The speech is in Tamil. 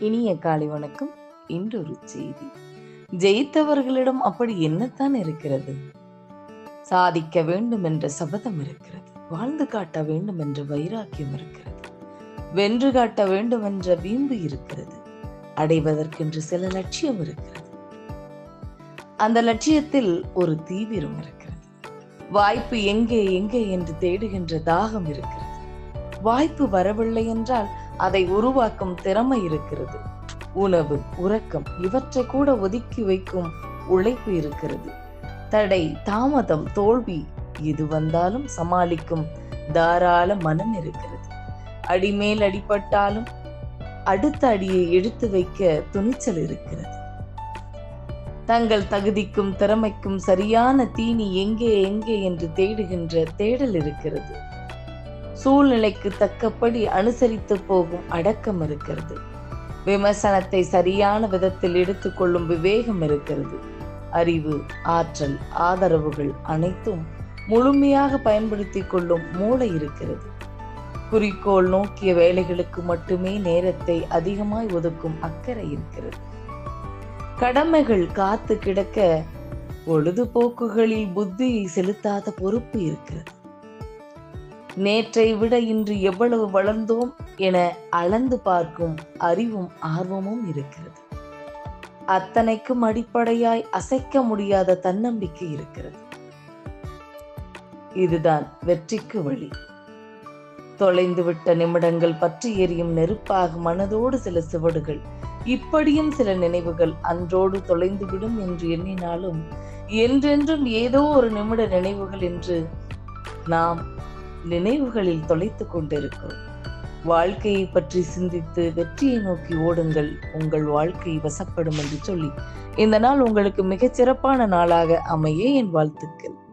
இனிய காலை வணக்கம். இன்றொரு செய்தி. ஜெயித்தவர்களிடம் அப்படி என்னத்தான் இருக்கிறது? சாதிக்க வேண்டும் என்ற சபதம் இருக்கிறது. வாழ்ந்து காட்ட வேண்டும் என்ற வைராக்கியம் இருக்கிறது. வென்று காட்ட வேண்டும் என்ற வீம்பு இருக்கிறது. அடைவதற்கென்று சில லட்சியம் இருக்கிறது. அந்த லட்சியத்தில் ஒரு தீவிரம் இருக்கிறது. வாய்ப்பு எங்கே எங்கே என்று தேடுகின்ற தாகம் இருக்கிறது. வாய்ப்பு வரவில்லை என்றால் அதை உருவாக்கும் திறமை இருக்கிறது. உணவு உறக்கம் இவற்றை கூட ஒதுக்கி வைக்கும் உழைப்பு இருக்கிறது. தடை தாமதம் தோல்வி எது வந்தாலும் சமாளிக்கும் தாராள மனம் இருக்கிறது. அடிமேல் அடிபட்டாலும் அடுத்த அடியை எடுத்து வைக்க துணிச்சல் இருக்கிறது. தங்கள் தகுதிக்கும் திறமைக்கும் சரியான தீனி எங்கே எங்கே என்று தேடுகின்ற தேடல் இருக்கிறது. சூழ்நிலைக்கு தக்கபடி அனுசரித்து போகும் அடக்கம் இருக்கிறது. விமர்சனத்தை சரியான விதத்தில் எடுத்துக்கொள்ளும் விவேகம் இருக்கிறது. அறிவு ஆற்றல் ஆதரவுகள் அனைத்தும் முழுமையாக பயன்படுத்தி கொள்ளும் மூளை இருக்கிறது. குறிக்கோள் நோக்கிய வேலைகளுக்கு மட்டுமே நேரத்தை அதிகமாய் ஒதுக்கும் அக்கறை இருக்கிறது. கடமைகள் காத்து கிடக்க பொழுதுபோக்குகளில் புத்தியை செலுத்தாத பொறுப்பு இருக்கிறது. நேற்றை விட இன்று எவ்வளவு வளர்ந்தோம் என அளந்து பார்க்கும் அறிவும் ஆர்வமும் இருக்கிறது. அத்தனைக்கும் அடிப்படையாய் அசைக்க முடியாத தன்னம்பிக்கை இருக்கிறது. இதுதான் வெற்றிக்கு வழி. தொலைந்துவிட்ட நிமிடங்கள் பற்றி எரியும் நெருப்பாக மனதோடு சில சுவடுகள் இப்படியும் சில நினைவுகள் அன்றோடு தொலைந்துவிடும் என்று எண்ணினாலும் என்றென்றும் ஏதோ ஒரு நிமிட நினைவுகள் என்று நாம் நினைவுகளில் தொலைத்து கொண்டிருக்கும். வாழ்க்கையை பற்றி சிந்தித்து வெற்றியை நோக்கி ஓடுங்கள். உங்கள் வாழ்க்கை வசப்படும் என்று சொல்லி இந்த நாள் உங்களுக்கு மிகச் சிறப்பான நாளாக அமைய என் வாழ்த்துக்கள்.